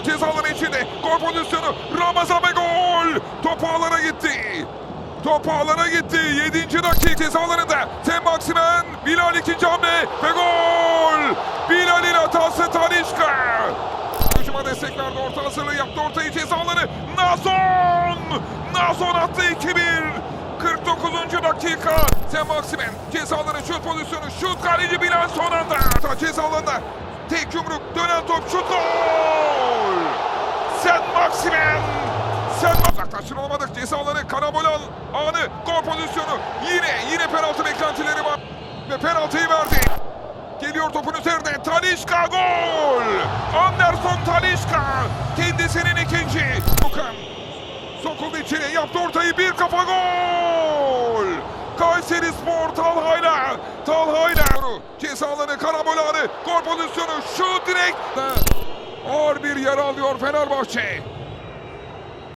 Milan cezaları içinde. Gol pozisyonu. Ramazan ve gol. Topu alana gitti. Topu alana gitti. 7. dakika cezalarında. Tem Maximen. Bilal ikinci hamle ve gol. Bilal'in hatası Talişka. Hücuma destek verdi. Orta hazırlığı yaptı. Ortayı cezaları. Nazon. Nazon attı 2-1. 49. dakika. Tem Maximen. Cezaları şut pozisyonu. Şut kaleci Bilal son anda. Ceza alanında. Tek yumruk. Dönen top. Şut gol. Sen uzaklaştırılamadık. Ceza alanı. Karabolan anı. Gol pozisyonu. Yine yine penaltı beklentileri var. Ve penaltıyı verdi. Geliyor topun üzerine. Talişka gol. Anderson Talişka. Kendisinin ikinci. Okan. Sokuldu içine yaptı ortayı bir kafa gol. Kayseri Spor Talha'yla. Talha'yla. Ceza alanı Karabolan'ı. Gol pozisyonu. Şu direkt. Ağır bir yara alıyor Fenerbahçe.